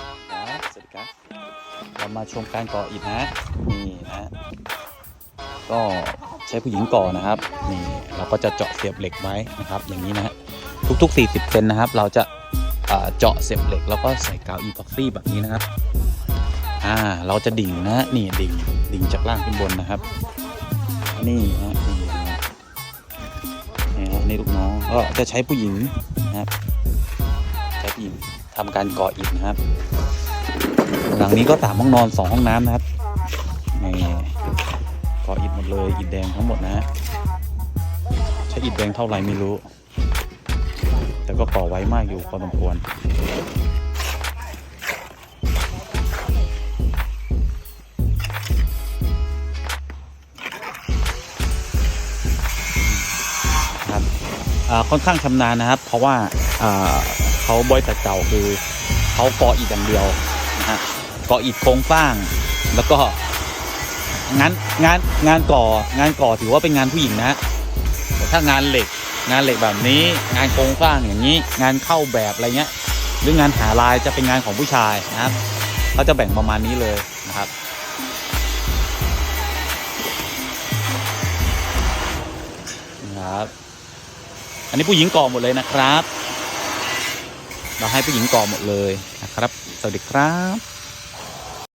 ครับสวัสดีครับเรามาชมการก่ออิฐนะนี่นะก็ใช้ผู้หญิงก่อนะครับนี่เราก็จะเจาะเสียบเหล็กไว้นะครับ อย่างนี้นะฮะทุกๆ 40เซนนะครับ เราจะเจาะเสียบเหล็กแล้วก็ใส่กาวอีพ็อกซี่แบบนี้นะครับอ่าเราจะดิ่งนะนี่ดิ่งดิ่งจากล่างขึ้นบนนะครับ นี่นะนี่นะนี่ฮะนี่ลูกน้องก็จะใช้ผู้หญิงนะครับใช้ผู้หญิง ทำการก่ออิฐนะครับ หลังนี้ก็สามห้องนอนสองห้องน้ำนะครับนี่ก่ออิฐหมดเลยอิฐแดงทั้งหมดนะฮะใช้อิฐแดงเท่าไหร่ไม่รู้ แต่ก็ก่อไว้มากอยู่พอสมควรค่อนข้างชำนาญนะครับ เพราะว่า เขาบริษัทเก่าคือเขาก่ออิฐอย่างเดียวนะฮะก่ออิฐโครงสร้าง แล้วก็งานงานงานก่องานก่อถือว่าเป็นงานผู้หญิงนะฮะแต่ถ้างานเหล็ก งานเหล็กแบบนี้ งานโครงสร้างอย่างนี้ งานเข้าแบบอะไรเงี้ย หรืองานหาลายจะเป็นงานของผู้ชายนะครับเขาจะแบ่งประมาณนี้เลยนะครับนะครับ อันนี้ผู้หญิงก่อหมดเลยนะครับ เราให้ผู้หญิงก่อหมดเลยนะครับ สวัสดีครับ